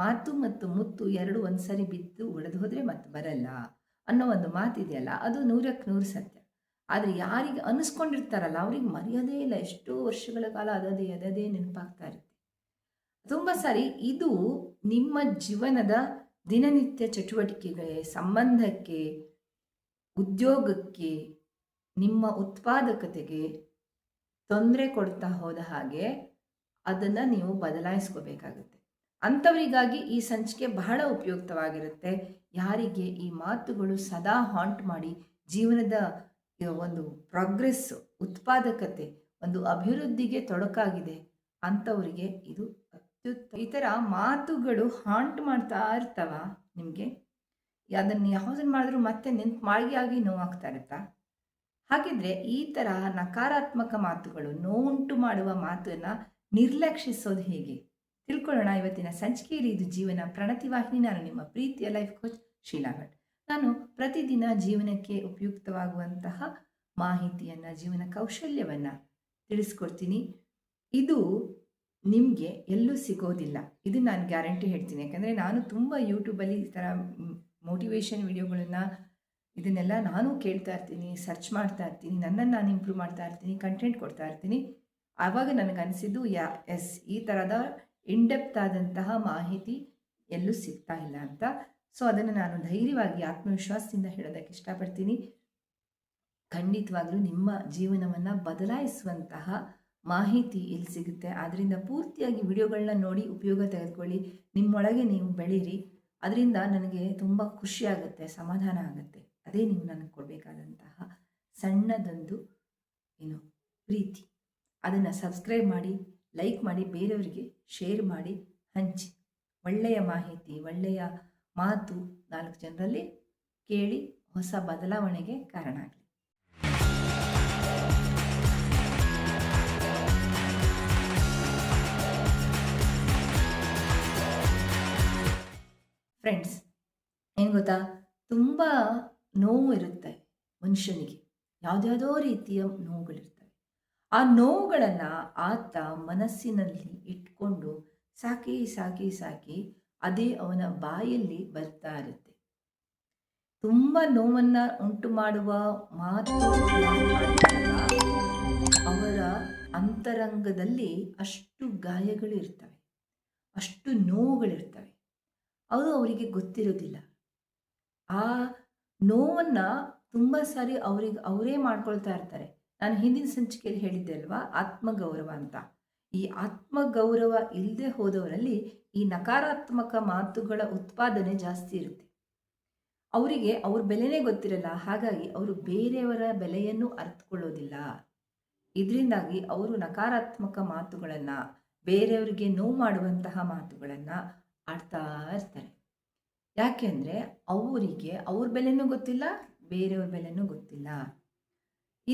ಮಾತು ಮತ್ತು ಮುತ್ತು ಎರಡು ಒಂದ್ಸರಿ ಬಿದ್ದು ಒಡೆದು ಹೋದರೆ ಮತ್ತೆ ಬರಲ್ಲ ಅನ್ನೋ ಒಂದು ಮಾತಿದೆಯಲ್ಲ, ಅದು ನೂರಕ್ಕೆ ನೂರು ಸತ್ಯ. ಆದರೆ ಯಾರಿಗೆ ಅನಿಸ್ಕೊಂಡಿರ್ತಾರಲ್ಲ, ಅವ್ರಿಗೆ ಮರೆಯೋದೇ ಇಲ್ಲ, ಎಷ್ಟೋ ವರ್ಷಗಳ ಕಾಲ ಅದದೇ ಅದದೇ ನೆನಪಾಗ್ತಾ ಇರುತ್ತೆ. ತುಂಬ ಸಾರಿ ಇದು ನಿಮ್ಮ ಜೀವನದ ದಿನನಿತ್ಯ ಚಟುವಟಿಕೆಗೆ, ಸಂಬಂಧಕ್ಕೆ, ಉದ್ಯೋಗಕ್ಕೆ, ನಿಮ್ಮ ಉತ್ಪಾದಕತೆಗೆ ತೊಂದರೆ ಕೊಡ್ತಾ ಹೋದ ಹಾಗೆ ಅದನ್ನು ನೀವು ಬದಲಾಯಿಸ್ಕೋಬೇಕಾಗುತ್ತೆ. ಅಂಥವರಿಗಾಗಿ ಈ ಸಂಚಿಕೆ ಬಹಳ ಉಪಯುಕ್ತವಾಗಿರುತ್ತೆ. ಯಾರಿಗೆ ಈ ಮಾತುಗಳು ಸದಾ ಹಾಂಟ್ ಮಾಡಿ ಜೀವನದ ಒಂದು ಪ್ರೋಗ್ರೆಸ್ ಉತ್ಪಾದಕತೆ, ಒಂದು ಅಭಿವೃದ್ಧಿಗೆ ತೊಡಕಾಗಿದೆ. ಅಂಥವರಿಗೆ ಇದು ಅತ್ಯುತ್ತ ಈ ಥರ ಮಾತುಗಳು ಹಾಂಟ್ ಮಾಡ್ತಾ ಇರ್ತಾವ ನಿಮಗೆ. ಅದನ್ನು ಯಾವುದನ್ನು ಮಾಡಿದ್ರು ಮತ್ತೆ ನೆನ್ಪು ಆಗಿ ನೋವಾಗ್ತಾ ಇರುತ್ತಾ? ಹಾಗಿದ್ರೆ ಈ ಥರ ನಕಾರಾತ್ಮಕ ಮಾತುಗಳು, ನೋವುಂಟು ಮಾಡುವ ಮಾತನ್ನು ನಿರ್ಲಕ್ಷಿಸೋದು ಹೇಗೆ? ತಿಳ್ಕೊಳ್ಳೋಣ ಇವತ್ತಿನ ಸಂಚಿಕೆಯಲ್ಲಿ ಇದು ಜೀವನ ಪ್ರಣತಿ ವಾಹಿನಿ ನಾನು ನಿಮ್ಮ ಪ್ರೀತಿಯ ಲೈಫ್ ಕೋಚ್ ಶೀಲಾ ಭಟ್. ನಾನು ಪ್ರತಿದಿನ ಜೀವನಕ್ಕೆ ಉಪಯುಕ್ತವಾಗುವಂತಹ ಮಾಹಿತಿಯನ್ನು, ಜೀವನ ಕೌಶಲ್ಯವನ್ನು ತಿಳಿಸ್ಕೊಡ್ತೀನಿ. ಇದು ನಿಮಗೆ ಎಲ್ಲೂ ಸಿಗೋದಿಲ್ಲ. ಇದು ನಾನು ಗ್ಯಾರಂಟಿ ಹೇಳ್ತೀನಿ. ಯಾಕಂದರೆ ನಾನು ತುಂಬ ಯೂಟ್ಯೂಬಲ್ಲಿ ಈ ಥರ ಮೋಟಿವೇಶನ್ ವಿಡಿಯೋಗಳನ್ನು ಇದನ್ನೆಲ್ಲ ನಾನು ಕೇಳ್ತಾ ಇರ್ತೀನಿ ಸರ್ಚ್ ಮಾಡ್ತಾ ಇರ್ತೀನಿ, ನನ್ನನ್ನು ನಾನು ಇಂಪ್ರೂವ್ ಮಾಡ್ತಾ ಇರ್ತೀನಿ ಕಂಟೆಂಟ್ ಕೊಡ್ತಾ ಇರ್ತೀನಿ. ಆವಾಗ ನನಗನ್ಸಿದ್ದು ಯಾ, ಎಸ್ ಈ ಥರದ ಇನ್ಡೆಪ್ತ್ ಆದಂತಹ ಮಾಹಿತಿ ಎಲ್ಲೂ ಸಿಗ್ತಾ ಇಲ್ಲ ಅಂತ. ಸೊ ಅದನ್ನು ನಾನು ಧೈರ್ಯವಾಗಿ ಆತ್ಮವಿಶ್ವಾಸದಿಂದ ಹೇಳೋದಕ್ಕೆ ಇಷ್ಟಪಡ್ತೀನಿ. ಖಂಡಿತವಾಗಲೂ ನಿಮ್ಮ ಜೀವನವನ್ನು ಬದಲಾಯಿಸುವಂತಹ ಮಾಹಿತಿ ಇಲ್ಲಿ ಸಿಗುತ್ತೆ. ಆದ್ದರಿಂದ ಪೂರ್ತಿಯಾಗಿ ವಿಡಿಯೋಗಳನ್ನ ನೋಡಿ ಉಪಯೋಗ ತೆಗೆದುಕೊಳ್ಳಿ. ನಿಮ್ಮೊಳಗೆ ನೀವು ಬೆಳೀರಿ. ಅದರಿಂದ ನನಗೆ ತುಂಬ ಖುಷಿಯಾಗುತ್ತೆ ಸಮಾಧಾನ ಆಗುತ್ತೆ. ಅದೇ ನೀವು ನನಗೆ ಕೊಡಬೇಕಾದಂತಹ ಸಣ್ಣದೊಂದು ಏನು ಪ್ರೀತಿ. ಅದನ್ನು ಸಬ್ಸ್ಕ್ರೈಬ್ ಮಾಡಿ. ಲೈಕ್ ಮಾಡಿ ಬೇರೆಯವರಿಗೆ ಶೇರ್ ಮಾಡಿ ಹಂಚಿ. ಒಳ್ಳೆಯ ಮಾಹಿತಿ, ಒಳ್ಳೆಯ ಮಾತು ನಾಲ್ಕು ಜನರಲ್ಲಿ ಕೇಳಿ ಹೊಸ ಬದಲಾವಣೆಗೆ ಕಾರಣ ಆಗಲಿ. ಫ್ರೆಂಡ್ಸ್ ಏನು ಗೊತ್ತಾ? ತುಂಬ ನೋವು ಇರುತ್ತೆ ಮನುಷ್ಯನಿಗೆ. ಯಾವುದ್ಯಾವುದೋ ರೀತಿಯ ನೋವುಗಳಿರ್ತವೆ ಆ ನೋವುಗಳನ್ನು ಆತ ಮನಸ್ಸಿನಲ್ಲಿ ಇಟ್ಕೊಂಡು ಸಾಕಿ ಸಾಕಿ ಸಾಕಿ ಅದೇ ಅವನ ಬಾಯಲ್ಲಿ ಬರ್ತಾ ಇರುತ್ತೆ. ತುಂಬ ನೋವನ್ನು ಉಂಟು ಮಾಡುವ ಮಾತು ಅವರ ಅಂತರಂಗದಲ್ಲಿ ಅಷ್ಟು ಗಾಯಗಳು ಇರ್ತವೆ, ಅಷ್ಟು ನೋವುಗಳಿರ್ತವೆ ಅದು ಅವರಿಗೆ ಗೊತ್ತಿರೋದಿಲ್ಲ. ಆ ನೋವನ್ನು ತುಂಬ ಸಾರಿ ಅವ್ರಿಗೆ, ಅವರೇ ಮಾಡ್ಕೊಳ್ತಾ ಇರ್ತಾರೆ. ನಾನು ಹಿಂದಿನ ಸಂಚಿಕೆಯಲ್ಲಿ ಹೇಳಿದ್ದೆ ಅಲ್ವಾ? ಆತ್ಮಗೌರವ ಅಂತ. ಈ ಆತ್ಮಗೌರವ ಇಲ್ಲದೆ ಹೋದವರಲ್ಲಿ ಈ ನಕಾರಾತ್ಮಕ ಮಾತುಗಳ ಉತ್ಪಾದನೆ ಜಾಸ್ತಿ ಇರುತ್ತೆ. ಅವರಿಗೆ ಅವ್ರ ಬೆಲೆನೇ ಗೊತ್ತಿರಲ್ಲ, ಹಾಗಾಗಿ ಅವರು ಬೇರೆಯವರ ಬೆಲೆಯನ್ನು ಅರ್ಥಕೊಳ್ಳೋದಿಲ್ಲ ಇದರಿಂದಾಗಿ ಅವರು ನಕಾರಾತ್ಮಕ ಮಾತುಗಳನ್ನು, ಬೇರೆಯವರಿಗೆ ನೋವು ಮಾಡುವಂತಹ ಮಾತುಗಳನ್ನು ಆಡ್ತಾ ಇರ್ತಾರೆ. ಯಾಕೆಂದರೆ ಅವರಿಗೆ ಅವ್ರ ಬೆಲೆನೂ ಗೊತ್ತಿಲ್ಲ, ಬೇರೆಯವ್ರ ಬೆಲೆನೂ ಗೊತ್ತಿಲ್ಲ.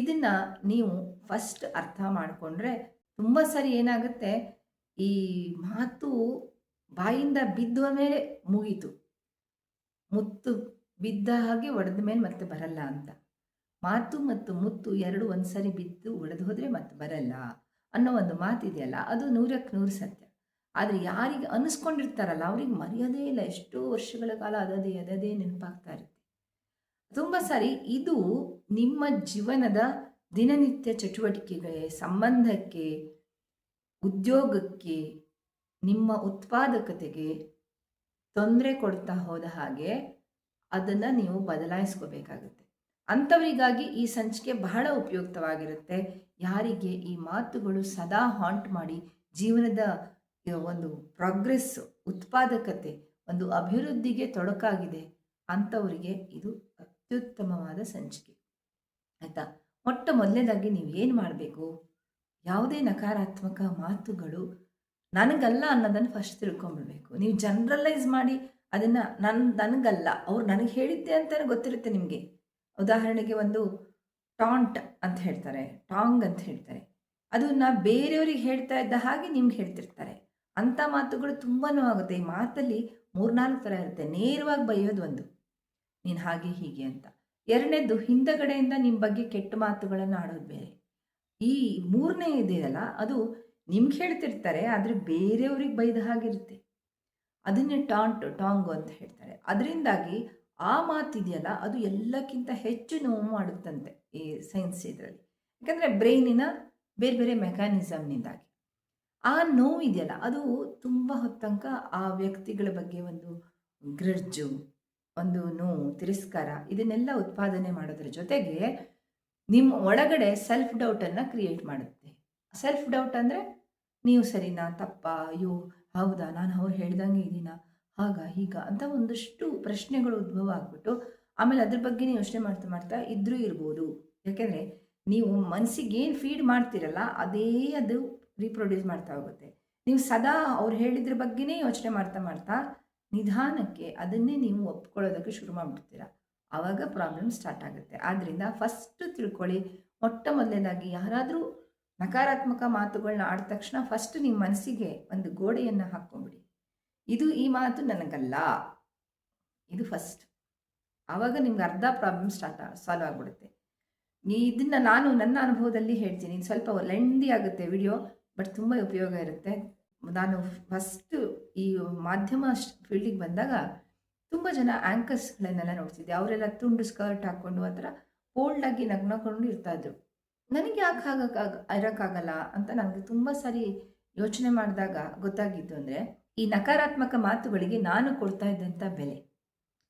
ಇದನ್ನು ನೀವು ಫಸ್ಟ್ ಅರ್ಥ ಮಾಡಿಕೊಂಡ್ರೆ ತುಂಬ ಸರಿ ಏನಾಗುತ್ತೆ? ಈ ಮಾತು ಬಾಯಿಂದ ಬಿದ್ದ ಮೇಲೆ ಮುಗೀತು. ಮುತ್ತು ಬಿದ್ದ ಹಾಗೆ ಒಡೆದ ಮೇಲೆ ಮತ್ತೆ ಬರಲ್ಲ ಅಂತ. ಮಾತು ಮತ್ತು ಮುತ್ತು ಎರಡು ಒಂದ್ಸರಿ ಬಿದ್ದು ಒಡೆದು ಹೋದರೆ ಮತ್ತೆ ಬರಲ್ಲ ಅನ್ನೋ ಒಂದು ಮಾತಿದೆಯಲ್ಲ, ಅದು ನೂರಕ್ಕೆ ನೂರು ಸತ್ಯ. ಆದರೆ ಯಾರಿಗೆ ಅನಿಸ್ಕೊಂಡಿರ್ತಾರಲ್ಲ, ಅವ್ರಿಗೆ ಮರೆಯೋದೇ ಇಲ್ಲ. ಎಷ್ಟೋ ವರ್ಷಗಳ ಕಾಲ ಅದದೇ ಅದದೇ ನೆನಪಾಗ್ತಾ ಇರುತ್ತೆ. ತುಂಬ ಸಾರಿ ಇದು ನಿಮ್ಮ ಜೀವನದ ದಿನನಿತ್ಯ ಚಟುವಟಿಕೆಗೆ, ಸಂಬಂಧಕ್ಕೆ, ಉದ್ಯೋಗಕ್ಕೆ, ನಿಮ್ಮ ಉತ್ಪಾದಕತೆಗೆ ತೊಂದರೆ ಕೊಡ್ತಾ ಹೋದ ಹಾಗೆ ಅದನ್ನು ನೀವು ಬದಲಾಯಿಸ್ಕೋಬೇಕಾಗುತ್ತೆ. ಅಂಥವರಿಗಾಗಿ ಈ ಸಂಚಿಕೆ ಬಹಳ ಉಪಯುಕ್ತವಾಗಿರುತ್ತೆ. ಯಾರಿಗೆ ಈ ಮಾತುಗಳು ಸದಾ ಹಾಂಟ್ ಮಾಡಿ ಜೀವನದ ಒಂದು ಪ್ರೋಗ್ರೆಸ್ ಉತ್ಪಾದಕತೆ, ಒಂದು ಅಭಿವೃದ್ಧಿಗೆ ತೊಡಕಾಗಿದೆ ಅಂಥವರಿಗೆ ಇದು ಅತ್ಯುತ್ತಮವಾದ ಸಂಚಿಕೆ. ಆಯಿತಾ? ಮೊಟ್ಟ ಮೊದಲನೇದಾಗಿ ನೀವು ಏನು ಮಾಡಬೇಕು? ಯಾವುದೇ ನಕಾರಾತ್ಮಕ ಮಾತುಗಳು ನನಗಲ್ಲ ಅನ್ನೋದನ್ನು ಫಸ್ಟ್ ತಿಳ್ಕೊಂಬಿಡ್ಬೇಕು. ನೀವು ಜನರಲೈಸ್ ಮಾಡಿ ಅದನ್ನು ನನ್ನ ನನಗಲ್ಲ, ಅವ್ರು ನನಗೆ ಹೇಳಿದ್ದೆ ಅಂತಲೇ ಗೊತ್ತಿರುತ್ತೆ ನಿಮಗೆ. ಉದಾಹರಣೆಗೆ ಒಂದು ಟಾಂಟ್ ಅಂತ ಹೇಳ್ತಾರೆ ಟಾಂಗ್ ಅಂತ ಹೇಳ್ತಾರೆ. ಅದನ್ನು ಬೇರೆಯವ್ರಿಗೆ ಹೇಳ್ತಾ ಇದ್ದ ಹಾಗೆ ನಿಮ್ಗೆ ಹೇಳ್ತಿರ್ತಾರೆ. ಅಂಥ ಮಾತುಗಳು ತುಂಬಾ ಆಗುತ್ತೆ. ಈ ಮಾತಲ್ಲಿ ಮೂರ್ನಾಲ್ಕು ಥರ ಇರುತ್ತೆ. ನೇರವಾಗಿ ಬೈಯೋದು ಒಂದು. ನೀನು ಹಾಗೆ ಹೀಗೆ ಅಂತ. ಎರಡನೇದು ಹಿಂದಗಡೆಯಿಂದ ನಿಮ್ಮ ಬಗ್ಗೆ ಕೆಟ್ಟ ಮಾತುಗಳನ್ನು ಆಡೋದು ಬೇರೆ. ಈ ಮೂರನೇ ಇದೆಯಲ್ಲ ಅದು ನಿಮ್ಗೆ ಹೇಳ್ತಿರ್ತಾರೆ, ಆದರೆ ಬೇರೆಯವ್ರಿಗೆ ಬೈದ ಹಾಗಿರುತ್ತೆ ಅದನ್ನೇ ಟಾಂಟ್, ಟಾಂಗು ಅಂತ ಹೇಳ್ತಾರೆ. ಅದರಿಂದಾಗಿ ಆ ಮಾತಿದೆಯಲ್ಲ, ಅದು ಎಲ್ಲಕ್ಕಿಂತ ಹೆಚ್ಚು ನೋವು ಮಾಡುತ್ತಂತೆ ಈ ಸೈನ್ಸ್ ಇದರಲ್ಲಿ. ಯಾಕಂದರೆ ಬ್ರೈನಿನ ಬೇರೆ ಬೇರೆ ಮೆಕ್ಯಾನಿಸಮ್ನಿಂದಾಗಿ. ಆ ನೋವು ಇದೆಯಲ್ಲ ಅದು ತುಂಬ ಹೊತ್ತಂಕ ಆ ವ್ಯಕ್ತಿಗಳ ಬಗ್ಗೆ ಒಂದು ಗ್ರಜ್ಜು ಒಂದು ನೋವು ತಿರಸ್ಕಾರ, ಇದನ್ನೆಲ್ಲ ಉತ್ಪಾದನೆ ಮಾಡೋದ್ರ ಜೊತೆಗೆ ನಿಮ್ಮ ಒಳಗಡೆ ಸೆಲ್ಫ್ ಡೌಟನ್ನು ಕ್ರಿಯೇಟ್ ಮಾಡುತ್ತೆ. ಸೆಲ್ಫ್ ಡೌಟ್ ಅಂದರೆ, ನೀವು ಸರಿನಾ, ತಪ್ಪ, ಅಯ್ಯೋ, ಹೌದಾ, ನಾನು ಅವ್ರು ಹೇಳ್ದಂಗೆ ಇದ್ದೀನಾ ಆಗ ಹೀಗ ಅಂತ ಒಂದಷ್ಟು ಪ್ರಶ್ನೆಗಳು ಉದ್ಭವ ಆಗ್ಬಿಟ್ಟು, ಆಮೇಲೆ ಅದ್ರ ಬಗ್ಗೆನೇ ಯೋಚನೆ ಮಾಡ್ತಾ ಮಾಡ್ತಾ ಇದ್ರೂ ಇರ್ಬೋದು. ಯಾಕೆಂದರೆ, ನೀವು ಮನಸ್ಸಿಗೆ ಏನು ಫೀಡ್ ಮಾಡ್ತೀರಲ್ಲ, ಅದೇ ಅದು ರೀಪ್ರೊಡ್ಯೂಸ್ ಮಾಡ್ತಾ ಹೋಗುತ್ತೆ. ನೀವು ಸದಾ ಅವ್ರು ಹೇಳಿದ್ರ ಬಗ್ಗೆನೇ ಯೋಚನೆ ಮಾಡ್ತಾ ಮಾಡ್ತಾ ನಿಧಾನಕ್ಕೆ ಅದನ್ನೇ ನೀವು ಒಪ್ಕೊಳ್ಳೋದಕ್ಕೆ ಶುರು ಮಾಡಿಬಿಡ್ತೀರ. ಆವಾಗ ಪ್ರಾಬ್ಲಮ್ ಸ್ಟಾರ್ಟ್ ಆಗುತ್ತೆ. ಆದ್ದರಿಂದ ಫಸ್ಟ್ ತಿಳ್ಕೊಳ್ಳಿ, ಮೊಟ್ಟ ಮೊದಲನೇದಾಗಿ ಯಾರಾದರೂ ನಕಾರಾತ್ಮಕ ಮಾತುಗಳನ್ನ ಆಡ ತಕ್ಷಣ ಫಸ್ಟ್ ನಿಮ್ಮ ಮನಸ್ಸಿಗೆ ಒಂದು ಗೋಡೆಯನ್ನು ಹಾಕ್ಕೊಂಬಿಡಿ. ಇದು ಈ ಮಾತು ನನಗಲ್ಲ. ಇದು ಫಸ್ಟ್ ಆವಾಗ ನಿಮ್ಗೆ ಅರ್ಧ ಪ್ರಾಬ್ಲಮ್ ಸ್ಟಾರ್ಟ್ ಸಾಲ್ವ್ ಆಗಿಬಿಡುತ್ತೆ. ನೀ ಇದನ್ನು ನಾನು ನನ್ನ ಅನುಭವದಲ್ಲಿ ಹೇಳ್ತೀನಿ. ಸ್ವಲ್ಪ ಲೆಂದಿ ಆಗುತ್ತೆ ವಿಡಿಯೋ ಬಟ್ ತುಂಬ ಉಪಯೋಗ ಇರುತ್ತೆ. ನಾನು ಫಸ್ಟು ಈ ಮಾಧ್ಯಮ ಫೀಲ್ಡಿಗೆ ಬಂದಾಗ ತುಂಬ ಜನ ಆ್ಯಂಕರ್ಸ್ಗಳನ್ನೆಲ್ಲ ನೋಡ್ತಿದ್ದೆ. ಅವರೆಲ್ಲ ತುಂಡು ಸ್ಕರ್ಟ್ ಹಾಕ್ಕೊಂಡು ಆ ಥರ ಬೋಲ್ಡಾಗಿ ನಗ್ನಕೊಂಡು ಇರ್ತಾಯಿದ್ರು ನನಗೆ ಯಾಕೆ ಹಾಗಾಗ ಇರೋಕ್ಕಾಗಲ್ಲ ಅಂತ ನನಗೆ ತುಂಬ ಸಾರಿ ಯೋಚನೆ ಮಾಡಿದಾಗ ಗೊತ್ತಾಗಿದ್ದು ಅಂದರೆ, ಈ ನಕಾರಾತ್ಮಕ ಮಾತುಗಳಿಗೆ ನಾನು ಕೊಡ್ತಾ ಇದ್ದಂಥ ಬೆಲೆ.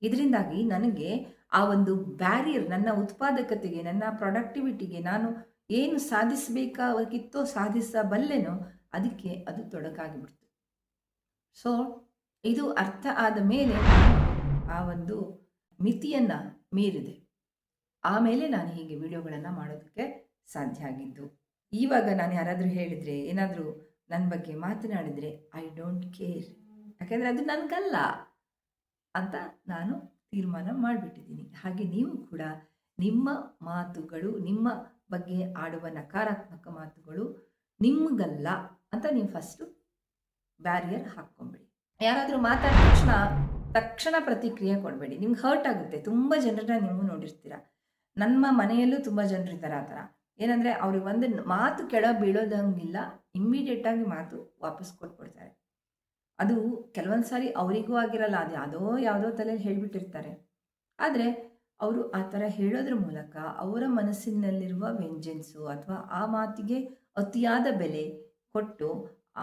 ಇದರಿಂದಾಗಿ ನನಗೆ ಆ ಒಂದು ಬ್ಯಾರಿಯರ್ ನನ್ನ ಉತ್ಪಾದಕತೆಗೆ, ನನ್ನ ಪ್ರೊಡಕ್ಟಿವಿಟಿಗೆ ನಾನು ಏನು ಸಾಧಿಸಬೇಕಾಗಿತ್ತೋ ಸಾಧಿಸಬಲ್ಲೆನೋ ಅದಕ್ಕೆ ಅದು ತೊಡಕಾಗಿಬಿಡ್ತು. ಸೊ ಇದು ಅರ್ಥ ಆದ ಮೇಲೆ ಆ ಒಂದು ಮಿತಿಯನ್ನು ಮೀರಿದೆ. ಆಮೇಲೆ ನಾನು ಹೀಗೆ ವಿಡಿಯೋಗಳನ್ನು ಮಾಡೋದಕ್ಕೆ ಸಾಧ್ಯ ಆಗಿದ್ದು. ಇವಾಗ ನಾನು ಯಾರಾದರೂ ಹೇಳಿದರೆ, ಏನಾದರೂ ನನ್ನ ಬಗ್ಗೆ ಮಾತನಾಡಿದರೆ ಐ ಡೋಂಟ್ ಕೇರ್ ಯಾಕೆಂದರೆ ಅದು ನನಗಲ್ಲ ಅಂತ ನಾನು ತೀರ್ಮಾನ ಮಾಡಿಬಿಟ್ಟಿದ್ದೀನಿ. ಹಾಗೆ ನೀವು ಕೂಡ ನಿಮ್ಮ ಮಾತುಗಳು, ನಿಮ್ಮ ಬಗ್ಗೆ ಆಡುವ ನಕಾರಾತ್ಮಕ ಮಾತುಗಳು ನಿಮಗಲ್ಲ ಅಂತ ನೀವು ಫಸ್ಟು ಬ್ಯಾರಿಯರ್ ಹಾಕ್ಕೊಂಬಿಡಿ ಯಾರಾದರೂ ಮಾತಾಡಿದ ತಕ್ಷಣ ತಕ್ಷಣ ಪ್ರತಿಕ್ರಿಯೆ ಕೊಡಬೇಡಿ. ನಿಮ್ಗೆ ಹರ್ಟ್ ಆಗುತ್ತೆ. ತುಂಬ ಜನರನ್ನ ನೀವು ನೋಡಿರ್ತೀರ. ನಮ್ಮ ಮನೆಯಲ್ಲೂ ತುಂಬ ಜನರಿದ್ದಾರೆ ಆ ಥರ. ಏನಂದರೆ ಅವ್ರಿಗೆ ಒಂದು ಮಾತು ಕೆಳ ಬೀಳೋದಂಗಿಲ್ಲ ಇಮ್ಮಿಡಿಯೇಟಾಗಿ ಮಾತು ವಾಪಸ್ ಕೊಟ್ಬಿಡ್ತಾರೆ. ಅದು ಕೆಲವೊಂದು ಸಾರಿ ಅವರಿಗೂ ಆಗಿರಲ್ಲ, ಅದು ಯಾವುದೋ ಯಾವುದೋ ತಲೆಯಲ್ಲಿ ಹೇಳಿಬಿಟ್ಟಿರ್ತಾರೆ. ಆದರೆ ಅವರು ಆ ಥರ ಹೇಳೋದ್ರ ಮೂಲಕ ಅವರ ಮನಸ್ಸಿನಲ್ಲಿರುವ ವೆಂಜೆನ್ಸು ಅಥವಾ ಆ ಮಾತಿಗೆ ಅತಿಯಾದ ಬೆಲೆ ಕೊಟ್ಟು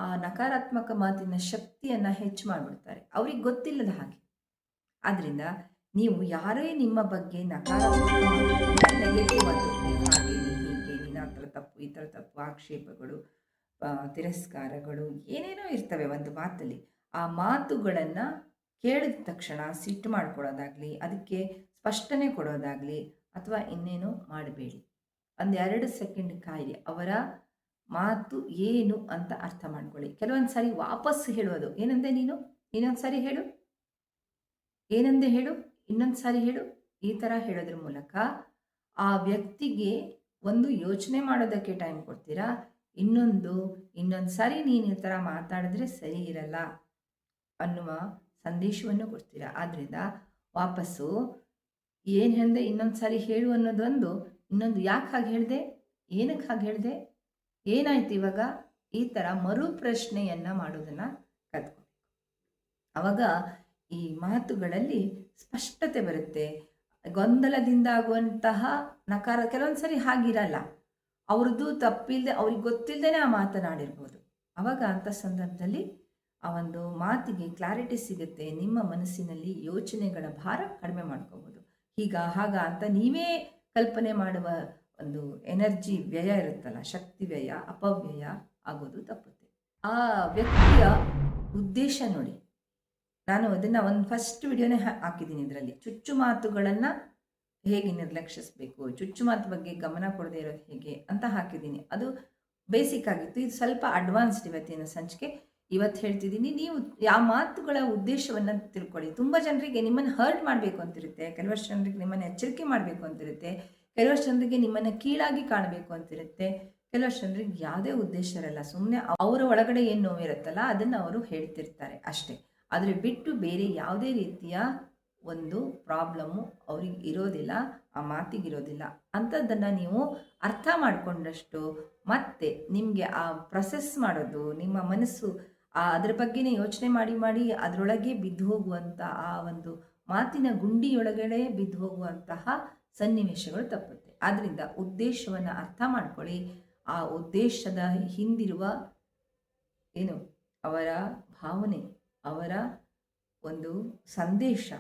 ಆ ನಕಾರಾತ್ಮಕ ಮಾತಿನ ಶಕ್ತಿಯನ್ನು ಹೆಚ್ಚು ಮಾಡಿಬಿಡ್ತಾರೆ. ಅವ್ರಿಗೆ ಗೊತ್ತಿಲ್ಲದ ಹಾಗೆ. ಆದ್ದರಿಂದ ನೀವು ಯಾರೇ ನಿಮ್ಮ ಬಗ್ಗೆ ನಕಾರಾತ್ಮಕ ನೀನು ಆ ಥರ ತಪ್ಪು, ಈ ಥರ ತಪ್ಪು ಆಕ್ಷೇಪಗಳು ತಿರಸ್ಕಾರಗಳು ಏನೇನೋ ಇರ್ತವೆ ಒಂದು ಮಾತಲ್ಲಿ. ಆ ಮಾತುಗಳನ್ನು ಕೇಳಿದ ತಕ್ಷಣ ಸಿಟ್ಟು ಮಾಡ್ಕೊಳ್ಳೋದಾಗಲಿ ಅದಕ್ಕೆ ಸ್ಪಷ್ಟನೆ ಕೊಡೋದಾಗಲಿ, ಅಥವಾ ಇನ್ನೇನು ಮಾಡಬೇಡಿ. ಒಂದು ಎರಡು ಸೆಕೆಂಡ್ ಕಾಯಿರಿ. ಅವರ ಮಾತು ಏನು ಅಂತ ಅರ್ಥ ಮಾಡ್ಕೊಳ್ಳಿ. ಕೆಲವೊಂದು ಸಾರಿ ವಾಪಸ್ ಹೇಳೋದು ಏನಂದೆ ನೀನು? ಇನ್ನೊಂದು ಸಾರಿ ಹೇಳು. ಏನಂದೆ ಹೇಳು? ಇನ್ನೊಂದು ಸಾರಿ ಹೇಳು. ಈ ಥರ ಹೇಳೋದ್ರ ಮೂಲಕ ಆ ವ್ಯಕ್ತಿಗೆ ಒಂದು ಯೋಚನೆ ಮಾಡೋದಕ್ಕೆ ಟೈಮ್ ಕೊಡ್ತೀರಾ? ಇನ್ನೊಂದು ಇನ್ನೊಂದು ಸಾರಿ ನೀನು ಈ ಥರ ಮಾತಾಡಿದ್ರೆ ಸರಿ ಇರಲ್ಲ ಅನ್ನುವ ಸಂದೇಶವನ್ನು ಕೊಡ್ತೀರಾ? ಆದ್ದರಿಂದ ವಾಪಸ್ಸು ಏನು ಹೇಳಿದೆ ಇನ್ನೊಂದು ಸಾರಿ ಹೇಳು ಅನ್ನೋದೊಂದು, ಇನ್ನೊಂದು ಯಾಕೆ ಹಾಗೆ ಹೇಳಿದೆ? ಏನಕ್ಕೆ ಹಾಗೆ ಹೇಳಿದೆ? ಏನಾಯ್ತು ಇವಾಗ? ಈ ಥರ ಮರು ಪ್ರಶ್ನೆಯನ್ನು ಮಾಡೋದನ್ನು ಕಲ್ತ್ಕೊಬೇಕು ಅವಾಗ ಈ ಮಾತುಗಳಲ್ಲಿ ಸ್ಪಷ್ಟತೆ ಬರುತ್ತೆ. ಗೊಂದಲದಿಂದ ಆಗುವಂತಹ ನಕಾರ ಕೆಲವೊಂದು ಸರಿ ಹಾಗಿರಲ್ಲ. ಅವ್ರದ್ದು ತಪ್ಪಿಲ್ಲದೆ ಅವ್ರಿಗೆ ಗೊತ್ತಿಲ್ಲದೇ ಆ ಮಾತನಾಡಿರ್ಬೋದು. ಅವಾಗ ಅಂಥ ಸಂದರ್ಭದಲ್ಲಿ ಆ ಒಂದು ಮಾತಿಗೆ ಕ್ಲಾರಿಟಿ ಸಿಗುತ್ತೆ. ನಿಮ್ಮ ಮನಸ್ಸಿನಲ್ಲಿ ಯೋಚನೆಗಳ ಭಾರ ಕಡಿಮೆ ಮಾಡ್ಕೋಬೋದು. ಹೀಗ ಹಾಗ ಅಂತ ನೀವೇ ಕಲ್ಪನೆ ಮಾಡುವ ಒಂದು ಎನರ್ಜಿ ವ್ಯಯ ಇರುತ್ತಲ್ಲ, ಶಕ್ತಿ ವ್ಯಯ, ಅಪವ್ಯಯ ಆಗೋದು ತಪ್ಪುತ್ತೆ. ಆ ವ್ಯಕ್ತಿಯ ಉದ್ದೇಶ ನೋಡಿ. ನಾನು ಅದನ್ನು ಒಂದು ಫಸ್ಟ್ ವಿಡಿಯೋನೇ ಹಾಕಿದ್ದೀನಿ ಇದರಲ್ಲಿ. ಚುಚ್ಚು ಮಾತುಗಳನ್ನು ಹೇಗೆ ನಿರ್ಲಕ್ಷಿಸಬೇಕು, ಚುಚ್ಚು ಮಾತು ಬಗ್ಗೆ ಗಮನ ಕೊಡದೇ ಇರೋದು ಹೇಗೆ ಅಂತ ಹಾಕಿದ್ದೀನಿ. ಅದು ಬೇಸಿಕ್ ಆಗಿತ್ತು. ಇದು ಸ್ವಲ್ಪ ಅಡ್ವಾನ್ಸ್ಡ್ ಇವತ್ತಿನ ಸಂಚಿಕೆ. ಇವತ್ತು ಹೇಳ್ತಿದ್ದೀನಿ, ನೀವು ಯಾವ ಮಾತುಗಳ ಉದ್ದೇಶವನ್ನು ತಿಳ್ಕೊಳ್ಳಿ. ತುಂಬ ಜನರಿಗೆ ನಿಮ್ಮನ್ನು ಹರ್ಟ್ ಮಾಡಬೇಕು ಅಂತಿರುತ್ತೆ. ಕೆಲವಷ್ಟು ಜನರಿಗೆ ನಿಮ್ಮನ್ನು ಎಚ್ಚರಿಕೆ ಮಾಡಬೇಕು ಅಂತಿರುತ್ತೆ. ಕೆಲವಷ್ಟು ಜನರಿಗೆ ನಿಮ್ಮನ್ನು ಕೀಳಾಗಿ ಕಾಣಬೇಕು ಅಂತಿರುತ್ತೆ. ಕೆಲವಷ್ಟು ಜನರಿಗೆ ಯಾವುದೇ ಉದ್ದೇಶ ಇರಲ್ಲ. ಸುಮ್ಮನೆ ಅವರ ಒಳಗಡೆ ಏನು ನೋವಿರುತ್ತಲ್ಲ ಅದನ್ನು ಅವರು ಹೇಳ್ತಿರ್ತಾರೆ ಅಷ್ಟೇ. ಆದರೆ ಬಿಟ್ಟು ಬೇರೆ ಯಾವುದೇ ರೀತಿಯ ಒಂದು ಪ್ರಾಬ್ಲಮ್ಮು ಅವ್ರಿಗೆ ಇರೋದಿಲ್ಲ, ಆ ಮಾತಿಗಿರೋದಿಲ್ಲ ಅಂಥದ್ದನ್ನು ನೀವು ಅರ್ಥ ಮಾಡಿಕೊಂಡಷ್ಟು ಮತ್ತೆ ನಿಮಗೆ ಆ ಪ್ರೊಸೆಸ್ ಮಾಡೋದು, ನಿಮ್ಮ ಮನಸ್ಸು ಆ ಅದ್ರ ಬಗ್ಗೆನೇ ಯೋಚನೆ ಮಾಡಿ ಮಾಡಿ ಅದರೊಳಗೆ ಬಿದ್ದು ಹೋಗುವಂಥ ಆ ಒಂದು ಮಾತಿನ ಗುಂಡಿಯೊಳಗಡೆ ಬಿದ್ದು ಹೋಗುವಂತಹ ಸನ್ನಿವೇಶಗಳು ತಪ್ಪುತ್ತೆ. ಆದ್ದರಿಂದ ಉದ್ದೇಶವನ್ನು ಅರ್ಥ ಮಾಡ್ಕೊಳ್ಳಿ. ಆ ಉದ್ದೇಶದ ಹಿಂದಿರುವ ಏನು? ಅವರ ಭಾವನೆ, ಅವರ ಒಂದು ಸಂದೇಶ.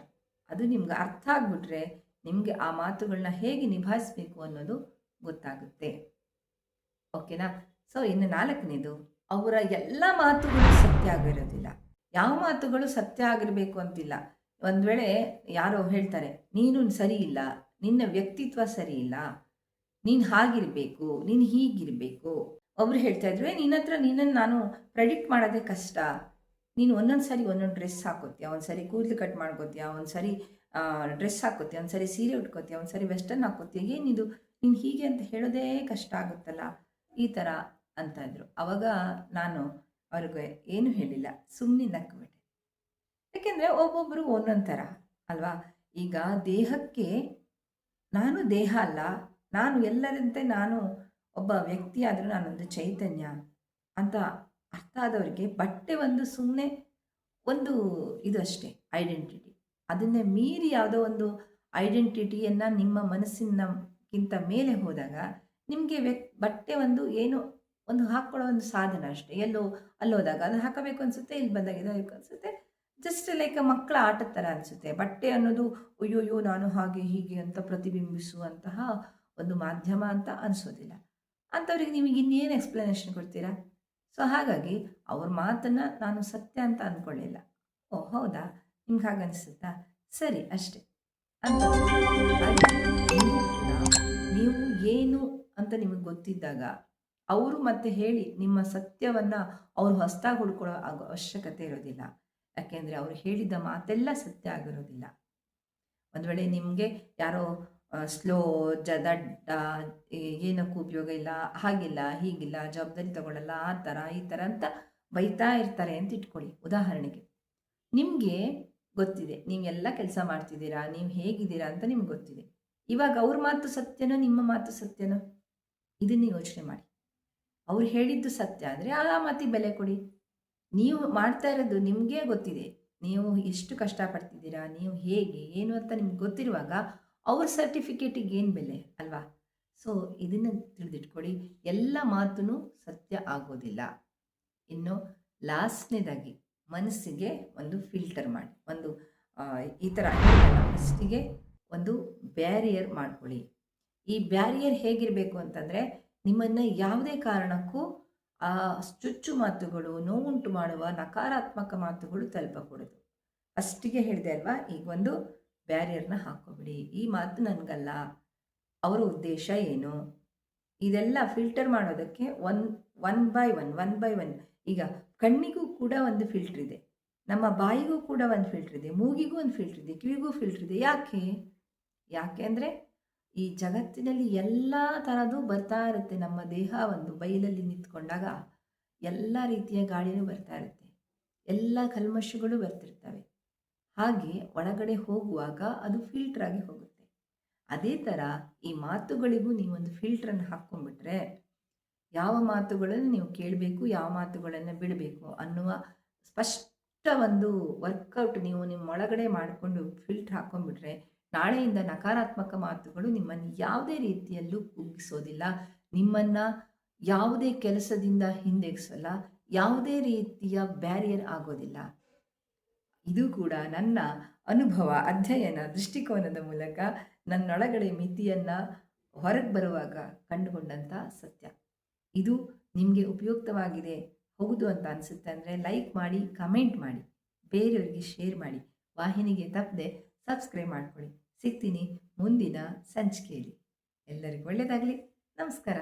ಅದು ನಿಮ್ಗೆ ಅರ್ಥ ಆಗಿಬಿಟ್ರೆ ನಿಮಗೆ ಆ ಮಾತುಗಳನ್ನ ಹೇಗೆ ನಿಭಾಯಿಸಬೇಕು ಅನ್ನೋದು ಗೊತ್ತಾಗುತ್ತೆ. ಓಕೆನಾ? ಸೊ, ಇನ್ನು ನಾಲ್ಕನೇದು, ಅವರ ಎಲ್ಲ ಮಾತುಗಳು ಸತ್ಯ ಆಗಿರೋದಿಲ್ಲ. ಯಾವ ಮಾತುಗಳು ಸತ್ಯ ಆಗಿರಬೇಕು ಅಂತಿಲ್ಲ. ಒಂದು ವೇಳೆ ಯಾರೋ ಹೇಳ್ತಾರೆ, ನೀನು ಸರಿ ಇಲ್ಲ ನಿನ್ನ ವ್ಯಕ್ತಿತ್ವ ಸರಿ ಇಲ್ಲ ನೀನು ಹಾಗಿರಬೇಕು ನೀನು ಹೀಗಿರಬೇಕು. ಒಬ್ರು ಹೇಳ್ತಾ ಇದ್ರು "ಏ, ನಿನ್ನ ಹತ್ರ ನಿನ್ನನ್ನು ನಾನು ಪ್ರೆಡಿಕ್ಟ್ ಮಾಡೋದೇ ಕಷ್ಟ. ನೀನು ಒಂದೊಂದು ಸಾರಿ ಒಂದೊಂದು ಡ್ರೆಸ್ ಹಾಕೋತೀಯ? ಒಂದು ಕೂದಲು ಕಟ್ ಮಾಡ್ಕೋತೀಯ? ಒಂದು ಸಾರಿ ಡ್ರೆಸ್ ಹಾಕೋತೀಯ? ಒಂದು ಸರಿ ಸೀರೆ ಉಟ್ಕೋತೀಯ? ಒಂದು ಸಾರಿ ವೆಸ್ಟರ್ನ್ ಹಾಕೋತೀಯ? ಏನಿದು ನೀನು ಹೀಗೆ ಅಂತ ಹೇಳೋದೇ ಕಷ್ಟ ಆಗುತ್ತಲ್ಲ? ಈ ಥರ ಅಂತ ಇದ್ರು. ಅವಾಗ ನಾನು ಅವ್ರಿಗೆ ಏನು ಹೇಳಿಲ್ಲ ಸುಮ್ಮನೆ ನಕ್ಕಬಿಟ್ಟೆ ಯಾಕೆಂದರೆ ಒಬ್ಬೊಬ್ಬರು ಒಂದೊಂದು ಥರ ಅಲ್ವಾ? ಈಗ ದೇಹಕ್ಕೆ ನಾನು ದೇಹ ಅಲ್ಲ, ನಾನು ಎಲ್ಲರಂತೆ ನಾನು ಒಬ್ಬ ವ್ಯಕ್ತಿ ಆದರೂ ನಾನೊಂದು ಚೈತನ್ಯ ಅಂತ ಅರ್ಥ ಆದವರಿಗೆ ಬಟ್ಟೆ ಒಂದು ಸುಮ್ಮನೆ ಒಂದು ಇದು ಅಷ್ಟೇ ಐಡೆಂಟಿಟಿ ಅದನ್ನೇ ಮೀರಿ ಯಾವುದೋ ಒಂದು ಐಡೆಂಟಿಟಿಯನ್ನು ನಿಮ್ಮ ಮನಸ್ಸಿನಕ್ಕಿಂತ ಮೇಲೆ ಹೋದಾಗ ನಿಮಗೆ ವ್ಯಕ್ ಬಟ್ಟೆ ಒಂದು ಏನು ಒಂದು ಹಾಕ್ಕೊಳ್ಳೋ ಒಂದು ಸಾಧನ ಅಷ್ಟೇ. ಎಲ್ಲೋ ಅಲ್ಲೋದಾಗ ಅದು ಹಾಕಬೇಕು ಅನಿಸುತ್ತೆ, ಇಲ್ಲಿ ಬಂದಾಗ ಇದು ಅನಿಸುತ್ತೆ. ಜಸ್ಟ್ ಲೈಕ್ ಮಕ್ಕಳ ಆಟದ ಥರ ಅನಿಸುತ್ತೆ. ಬಟ್ಟೆ ಅನ್ನೋದು, ಅಯ್ಯೋಯ್ಯೋ, ನಾನು ಹಾಗೆ ಹೀಗೆ ಅಂತ ಪ್ರತಿಬಿಂಬಿಸುವಂತಹ ಒಂದು ಮಾಧ್ಯಮ ಅಂತ ಅನಿಸೋದಿಲ್ಲ. ಅಂಥವ್ರಿಗೆ ನಿಮಗೆ ಇನ್ನೇನು ಎಕ್ಸ್ಪ್ಲನೇಷನ್ ಕೊಡ್ತೀರಾ? ಸೊ ಹಾಗಾಗಿ ಅವ್ರ ಮಾತನ್ನು ನಾನು ಸತ್ಯ ಅಂತ ಅಂದ್ಕೊಳ್ಳಿಲ್ಲ ಓ, ಹೌದಾ? ನಿಮ್ಗೆ ಹಾಗೆ ಅನಿಸುತ್ತಾ? ಸರಿ, ಅಷ್ಟೆ. ಅಂತ ನೀವು ಏನು ಅಂತ ನಿಮಗೆ ಗೊತ್ತಿದ್ದಾಗ ಅವರು ಮತ್ತೆ ಹೇಳಿ ನಿಮ್ಮ ಸತ್ಯವನ್ನು ಅವರು ಹೊಸ್ತಾಗಿ ಹುಡ್ಕೊಳ್ಳೋ ಅವಶ್ಯಕತೆ ಇರೋದಿಲ್ಲ. ಯಾಕೆಂದರೆ ಅವರು ಹೇಳಿದ ಮಾತೆಲ್ಲ ಸತ್ಯ ಆಗಿರೋದಿಲ್ಲ. ಒಂದು ವೇಳೆ ನಿಮಗೆ ಯಾರೋ ಸ್ಲೋ ಜದಡ್ಡ ಏನಕ್ಕೂ ಉಪಯೋಗ ಇಲ್ಲ, ಹಾಗಿಲ್ಲ, ಹೀಗಿಲ್ಲ, ಜವಾಬ್ದಾರಿ ತಗೊಳ್ಳಲ್ಲ, ಆ ಥರ ಈ ಥರ ಅಂತ ಬೈತಾ ಇರ್ತಾರೆ ಅಂತ ಇಟ್ಕೊಳ್ಳಿ. ಉದಾಹರಣೆಗೆ, ನಿಮಗೆ ಗೊತ್ತಿದೆ, ನೀವೆಲ್ಲ ಕೆಲಸ ಮಾಡ್ತಿದ್ದೀರಾ, ನೀವು ಹೇಗಿದ್ದೀರಾ ಅಂತ ನಿಮ್ಗೆ ಗೊತ್ತಿದೆ. ಇವಾಗ ಅವ್ರ ಮಾತು ಸತ್ಯನೋ, ನಿಮ್ಮ ಮಾತು ಸತ್ಯನೋ? ಇದನ್ನು ಯೋಚನೆ ಮಾಡಿ. ಅವ್ರು ಹೇಳಿದ್ದು ಸತ್ಯ ಅಂದರೆ ಆ ಮಾತಿಗೆ ಬೆಲೆ ಕೊಡಿ. ನೀವು ಮಾಡ್ತಾ ಇರೋದು ನಿಮಗೆ ಗೊತ್ತಿದೆ. ನೀವು ಎಷ್ಟು ಕಷ್ಟಪಡ್ತಿದ್ದೀರಾ, ನೀವು ಹೇಗೆ, ಏನು ಅಂತ ನಿಮ್ಗೆ ಗೊತ್ತಿರುವಾಗ ಅವ್ರ ಸರ್ಟಿಫಿಕೇಟಿಗೆ ಏನು ಬೆಲೆ ಅಲ್ವಾ? ಸೊ ಇದನ್ನು ತಿಳಿದಿಟ್ಕೊಳ್ಳಿ. ಎಲ್ಲ ಮಾತೂ ಸತ್ಯ ಆಗೋದಿಲ್ಲ. ಇನ್ನು ಲಾಸ್ಟ್ನೇದಾಗಿ ಮನಸ್ಸಿಗೆ ಒಂದು ಫಿಲ್ಟರ್ ಮಾಡಿ, ಒಂದು ಈ ಥರ ಫಸ್ಟಿಗೆ ಒಂದು ಬ್ಯಾರಿಯರ್ ಮಾಡ್ಕೊಳ್ಳಿ. ಈ ಬ್ಯಾರಿಯರ್ ಹೇಗಿರಬೇಕು ಅಂತಂದರೆ ನಿಮ್ಮನ್ನು ಯಾವುದೇ ಕಾರಣಕ್ಕೂ ಆ ಚುಚ್ಚು ಮಾತುಗಳು, ನೋವುಂಟು ಮಾಡುವ ನಕಾರಾತ್ಮಕ ಮಾತುಗಳು ತಲುಪಕೂಡದು. ಅಷ್ಟಿಗೆ ಹೇಳಿದೆ ಅಲ್ವಾ? ಈಗ ಒಂದು ಬ್ಯಾರಿಯರ್ನ ಹಾಕೋಬಿಡಿ ಈ ಮಾತು ನನಗಲ್ಲ. ಅವರ ಉದ್ದೇಶ ಏನು? ಇದೆಲ್ಲ ಫಿಲ್ಟರ್ ಮಾಡೋದಕ್ಕೆ one one by one one by one ಈಗ ಕಣ್ಣಿಗೂ ಕೂಡ ಒಂದು ಫಿಲ್ಟರ್ ಇದೆ. ನಮ್ಮ ಬಾಯಿಗೂ ಕೂಡ ಒಂದು ಫಿಲ್ಟರ್ ಇದೆ. ಮೂಗಿಗೂ ಒಂದು ಫಿಲ್ಟರ್ ಇದೆ. ಕಿವಿಗೂ ಫಿಲ್ಟರ್ ಇದೆ. ಯಾಕೆ? ಯಾಕೆ ಅಂದರೆ ಈ ಜಗತ್ತಿನಲ್ಲಿ ಎಲ್ಲ ಥರದ್ದು ಬರ್ತಾ ಇರುತ್ತೆ. ನಮ್ಮ ದೇಹ ಒಂದು ಬೈಲಲ್ಲಿ ನಿಂತ್ಕೊಂಡಾಗ ಎಲ್ಲ ರೀತಿಯ ಗಾಳಿನೂ ಬರ್ತಾ ಇರುತ್ತೆ. ಎಲ್ಲ ಕಲ್ಮಶಗಳು ಬರ್ತಿರ್ತವೆ. ಹಾಗೆ ಒಳಗಡೆ ಹೋಗುವಾಗ ಅದು ಫಿಲ್ಟರ್ ಆಗಿ ಹೋಗುತ್ತೆ. ಅದೇ ಥರ ಈ ಮಾತುಗಳಿಗೂ ನೀವೊಂದು ಫಿಲ್ಟ್ರನ್ನು ಹಾಕ್ಕೊಂಡ್ಬಿಟ್ರೆ ಯಾವ ಮಾತುಗಳನ್ನು ನೀವು ಕೇಳಬೇಕು, ಯಾವ ಮಾತುಗಳನ್ನು ಬಿಡಬೇಕು ಅನ್ನುವ ಸ್ಪಷ್ಟ ಒಂದು ವರ್ಕೌಟ್ ನೀವು ನಿಮ್ಮ ಒಳಗಡೆ ಮಾಡಿಕೊಂಡು ಫಿಲ್ಟ್ರ್ ಹಾಕ್ಕೊಂಡ್ಬಿಟ್ರೆ ನಾಳೆಯಿಂದ ನಕಾರಾತ್ಮಕ ಮಾತುಗಳು ನಿಮ್ಮನ್ನು ಯಾವುದೇ ರೀತಿಯಲ್ಲೂ ಕುಗ್ಗಿಸೋದಿಲ್ಲ. ನಿಮ್ಮನ್ನು ಯಾವುದೇ ಕೆಲಸದಿಂದ ಹಿಂದೆಗಿಸಲ್ಲ, ಯಾವುದೇ ರೀತಿಯ ಬ್ಯಾರಿಯರ್ ಆಗೋದಿಲ್ಲ. ಇದು ಕೂಡ ನನ್ನ ಅನುಭವ, ಅಧ್ಯಯನ ದೃಷ್ಟಿಕೋನದ ಮೂಲಕ ನನ್ನೊಳಗಡೆ ಮಿತಿಯನ್ನು ಹೊರಗೆ ಬರುವಾಗ ಕಂಡುಕೊಂಡಂಥ ಸತ್ಯ. ಇದು ನಿಮಗೆ ಉಪಯುಕ್ತವಾಗಿದೆ. ಹೌದು ಅಂತ ಅನಿಸುತ್ತೆ ಅಂದರೆ ಲೈಕ್ ಮಾಡಿ ಕಮೆಂಟ್ ಮಾಡಿ, ಬೇರೆಯವರಿಗೆ ಶೇರ್ ಮಾಡಿ. ವಾಹಿನಿಗೆ ತಪ್ಪದೆ ಸಬ್ಸ್ಕ್ರೈಬ್ ಮಾಡ್ಕೊಳ್ಳಿ. ಸಿಗ್ತೀನಿ ಮುಂದಿನ ಸಂಚಿಕೆಯಲ್ಲಿ. ಎಲ್ಲರಿಗೂ ಒಳ್ಳೆಯದಾಗಲಿ. ನಮಸ್ಕಾರ.